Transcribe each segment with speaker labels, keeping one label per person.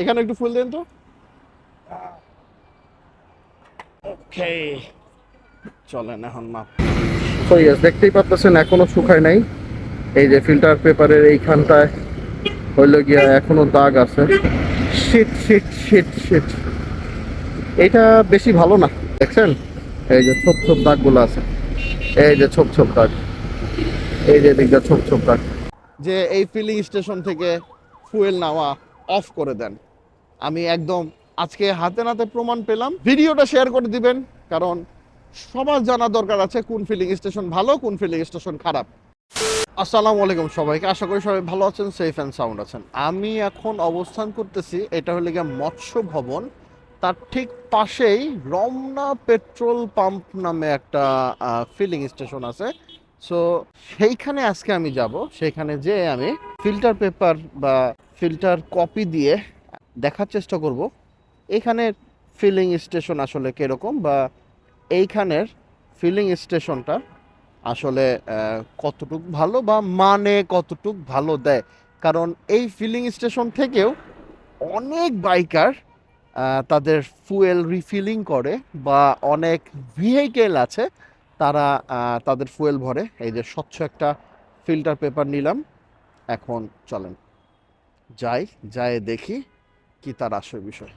Speaker 1: এখানে একটু ফুল দেন তো। ওকে চলেন এখন মাপ।
Speaker 2: তো ইয়েস দেখতেই পাচ্ছেন এখনও শুকায় নাই। এই যে ফিল্টার পেপারের এইখানটায় হইল গিয়া এখনও দাগ আছে। শিট শিট শিট শিট এটা বেশি ভালো না। দেখছেন? এই যে ছোপ ছোপ দাগগুলো আছে। এই যে ছোপ ছোপ দাগ। এই যে দিকটা ছোপ ছোপ দাগ।
Speaker 1: যে এই ফিলিং স্টেশন থেকে ফুয়েল নেওয়া অফ করে দেন। আমি একদম আজকে হাতে নাতে প্রমাণ পেলাম। ভিডিওটা শেয়ার করে দিবেন, কারণ সবার জানা দরকার আছে কোন ফিলিং স্টেশন ভালো, কোন ফিলিং স্টেশন খারাপ। আসসালামু আলাইকুম সবাইকে, আশা করি সবাই ভালো আছেন সেফ অ্যান্ড সাউন্ড আছেন। আমি এখন অবস্থান করতেছি, এটা হলো গিয়ে মৎস্য ভবন। তার ঠিক পাশেই রমনা পেট্রোল পাম্প নামে একটা ফিলিং স্টেশন আছে। সো সেইখানে আজকে আমি যাব, সেইখানে যে আমি ফিল্টার পেপার বা ফিল্টার কপি দিয়ে দেখার চেষ্টা করব। এখানের ফিলিং স্টেশন আসলে কীরকম বা এইখানের ফিলিং স্টেশনটা আসলে কতটুক ভালো বা মানে কতটুক ভালো দেয়? কারণ এই ফিলিং স্টেশন থেকেও অনেক বাইকার তাদের ফুয়েল রিফিলিং করে বা অনেক ভেহিকেল আছে, তারা তাদের ফুয়েল ভরে। এই যে স্বচ্ছ একটা ফিল্টার পেপার নিলাম। এখন চলেন। যাই যাই দেখি। কি তার আসল বিষয়?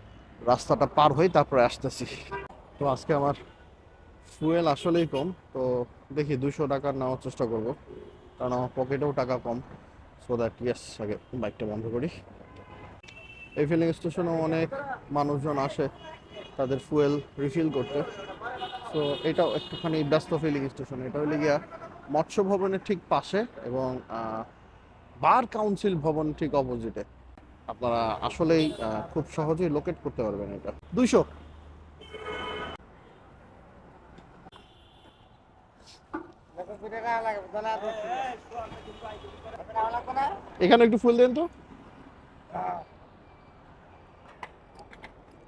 Speaker 1: রাস্তাটা পার হই তারপরে আসতেছি। তো আজকে আমার ফুয়েল আসলেই কম। তো দেখি দুশো টাকার নেওয়ার চেষ্টা করব। কারণ আমার পকেটেও টাকা কম। সো দ্যাট ইয়েস আগে বাইকটা বন্ধ করি। এই ফিলিং স্টেশনেও অনেক মানুষজন আসে তাদের ফুয়েল রিফিল করতে। তো এটাও একটুখানি ব্যস্ত ফিলিং স্টেশন এটা হলে গিয়া মৎস্য ভবনের ঠিক পাশে এবং বার কাউন্সিল ভবন ঠিক অপোজিটে আপনারা আসলেই খুব সহজেই লোকেট করতে পারবেন এটা। দুইশো। এখানে একটু ফুল দেন তো।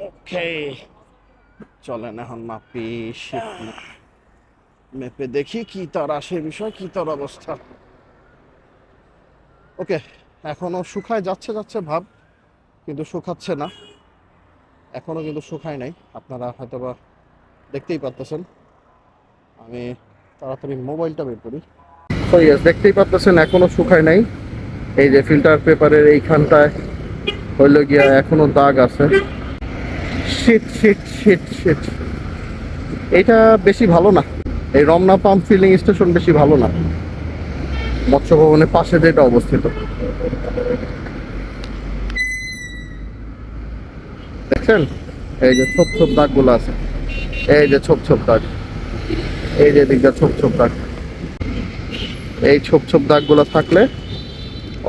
Speaker 1: ওকে চলেন এখন মাপি মেপে দেখি কি তার আসে বিষয় কি তার অবস্থা। ওকে এখনও শুকায় যাচ্ছে যাচ্ছে ভাব, কিন্তু শুকাচ্ছে না। এখনও কিন্তু শুকায় নাই। আপনারা হয়তোবা দেখতেই পারতেছেন। আমি তাড়াতাড়ি মোবাইলটা বের করি।
Speaker 2: দেখতেই পাচ্ছেন এখনও শুকায় নাই। এই যে ফিল্টার পেপারের এইখানটায় হইল গিয়া এখনও দাগ আছে। শিট শিট শিট শিট এটা বেশি ভালো না। এই রমনা পাম্প ফিলিং স্টেশন বেশি ভালো না। মৎস্য ভবনের পাশে যেটা অবস্থিত। দেখছেন? এই যে ছোপ ছোপ দাগগুলো আছে। এই যে ছোপ ছোপ দাগ। এই যে দিকটা ছোপ ছোপ দাগ। এই ছোপ ছোপ দাগ দাগগুলো থাকলে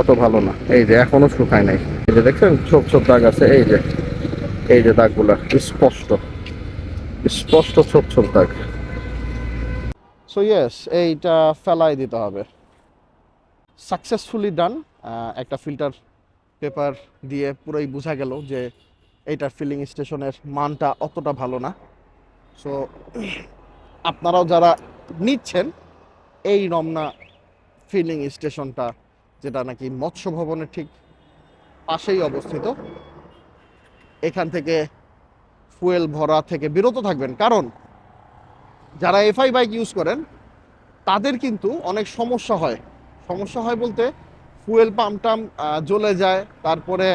Speaker 2: অত ভালো না। এই যে এখনও শুকায় নাই। এই যে দেখছেন? ছোপ ছোপ দাগ আছে। এই যে এই যে দাগগুলা স্পষ্ট। স্পষ্ট ছোপ ছোপ দাগ।
Speaker 1: সো ইয়েস এইটা ফেলাই দিতে হবে। সাকসেসফুলি ডান একটা ফিল্টার পেপার দিয়ে পুরোই বোঝা গেল যে এইটার ফিলিং স্টেশনের মানটা অতটা ভালো না। সো আপনারাও যারা নিচ্ছেন, এই রমনা ফিলিং স্টেশনটা যেটা নাকি মৎস্য ভবনের ঠিক পাশেই অবস্থিত, এখান থেকে ফুয়েল ভরা থেকে বিরত থাকবেন। কারণ, যারা এফআই বাইক ইউজ করেন, তাদের কিন্তু অনেক সমস্যা হয়। সমস্যা হয় বলতে ফুয়েল পাম্প টাম জ্বলে যায়, তারপরে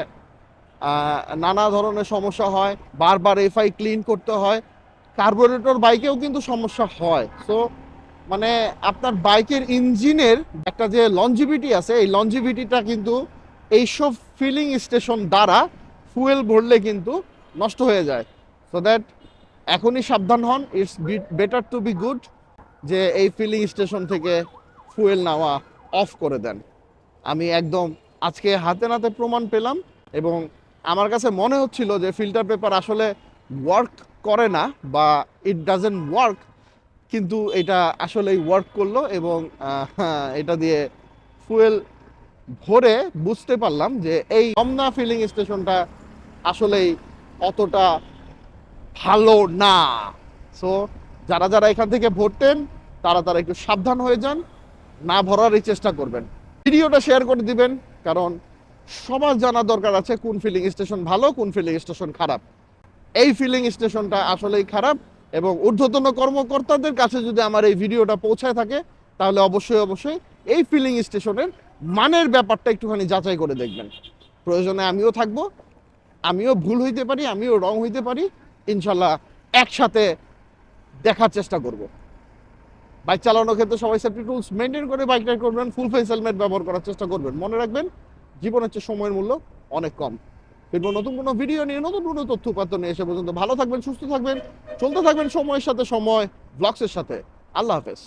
Speaker 1: নানা ধরনের সমস্যা হয়, বারবার এফআই ক্লিন করতে হয়। কার্বোরেটর বাইকেও কিন্তু সমস্যা হয়। সো মানে আপনার বাইকের ইঞ্জিনের একটা যে লঞ্জিভিটি আছে, এই লঞ্জিভিটিটা কিন্তু এইসব ফিলিং স্টেশন দ্বারা ফুয়েল ভরলে কিন্তু নষ্ট হয়ে যায়। সো দ্যাট এখনই সাবধান হন। It's better to be good যে এই ফিলিং স্টেশন থেকে ফুয়েল নেওয়া অফ করে দেন। আমি একদম আজকে হাতে নাতে প্রমাণ পেলাম এবং আমার কাছে মনে হচ্ছিল যে ফিল্টার পেপার আসলে ওয়ার্ক করে না বা ইট ডাজেন্ট ওয়ার্ক কিন্তু এটা আসলেই ওয়ার্ক করল এবং এটা দিয়ে ফুয়েল ভরে বুঝতে পারলাম যে এই রমনা ফিলিং স্টেশনটা আসলেই অতটা ভালো না। সো যারা যারা এখান থেকে ভরতেন তারা তারা একটু সাবধান হয়ে যান। না ভরারই চেষ্টা করবেন। ভিডিওটা শেয়ার করে দিবেন, কারণ সবার জানা দরকার আছে কোন ফিলিং স্টেশন ভালো, কোন ফিলিং স্টেশন খারাপ। এই ফিলিং স্টেশনটা আসলেই খারাপ এবং ঊর্ধ্বতন কর্মকর্তাদের কাছে যদি আমার এই ভিডিওটা পৌঁছায় থাকে, তাহলে অবশ্যই অবশ্যই এই ফিলিং স্টেশনের মানের ব্যাপারটা একটুখানি যাচাই করে দেখবেন। প্রয়োজনে আমিও থাকব, আমিও ভুল হইতে পারি, আমিও রং হইতে পারি, ইনশাল্লাহ একসাথে দেখার চেষ্টা করব। বাইক চালানোর ক্ষেত্রে সবাই সেফটি টুলস মেনটেন করে বাইক রাইড করবেন ফুল ফেস হেলমেট ব্যবহার করার চেষ্টা করবেন। মনে রাখবেন জীবনের হচ্ছে সময়ের মূল্য অনেক কম। ফিরবো নতুন কোনো ভিডিও নিয়ে, নতুন কোনো তথ্য উপাত্ত নিয়ে এসে পর্যন্ত ভালো থাকবেন, সুস্থ থাকবেন, চলতে থাকবেন সময়ের সাথে সময় ব্লগসের সাথে। আল্লাহ হাফেজ।